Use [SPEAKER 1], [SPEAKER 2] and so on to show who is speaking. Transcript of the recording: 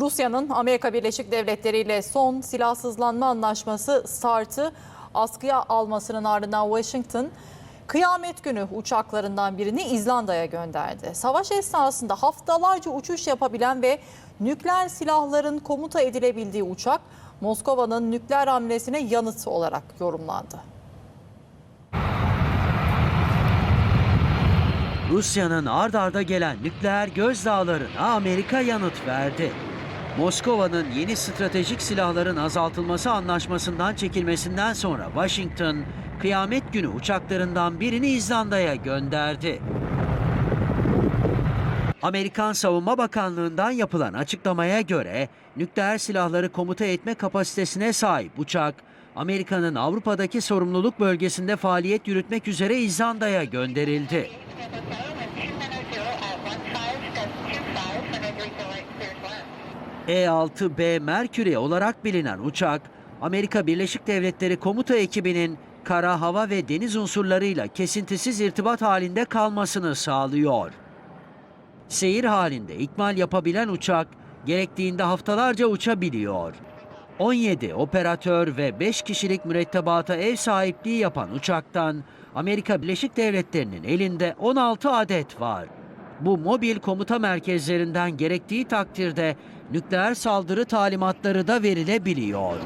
[SPEAKER 1] Rusya'nın Amerika Birleşik Devletleri ile son silahsızlanma anlaşması START'ı askıya almasının ardından Washington kıyamet günü uçaklarından birini İzlanda'ya gönderdi. Savaş esnasında haftalarca uçuş yapabilen ve nükleer silahların komuta edilebildiği uçak Moskova'nın nükleer hamlesine yanıt olarak yorumlandı.
[SPEAKER 2] Rusya'nın ard arda gelen nükleer gözdağlarına Amerika yanıt verdi. Moskova'nın yeni stratejik silahların azaltılması anlaşmasından çekilmesinden sonra Washington, kıyamet günü uçaklarından birini İzlanda'ya gönderdi. Amerikan Savunma Bakanlığı'ndan yapılan açıklamaya göre nükleer silahları komuta etme kapasitesine sahip uçak, Amerika'nın Avrupa'daki sorumluluk bölgesinde faaliyet yürütmek üzere İzlanda'ya gönderildi. E-6B Mercury olarak bilinen uçak, Amerika Birleşik Devletleri Komuta Ekibi'nin kara, hava ve deniz unsurlarıyla kesintisiz irtibat halinde kalmasını sağlıyor. Seyir halinde ikmal yapabilen uçak, gerektiğinde haftalarca uçabiliyor. 17 operatör ve 5 kişilik mürettebata ev sahipliği yapan uçaktan Amerika Birleşik Devletleri'nin elinde 16 adet var. Bu mobil komuta merkezlerinden gerektiği takdirde nükleer saldırı talimatları da verilebiliyor.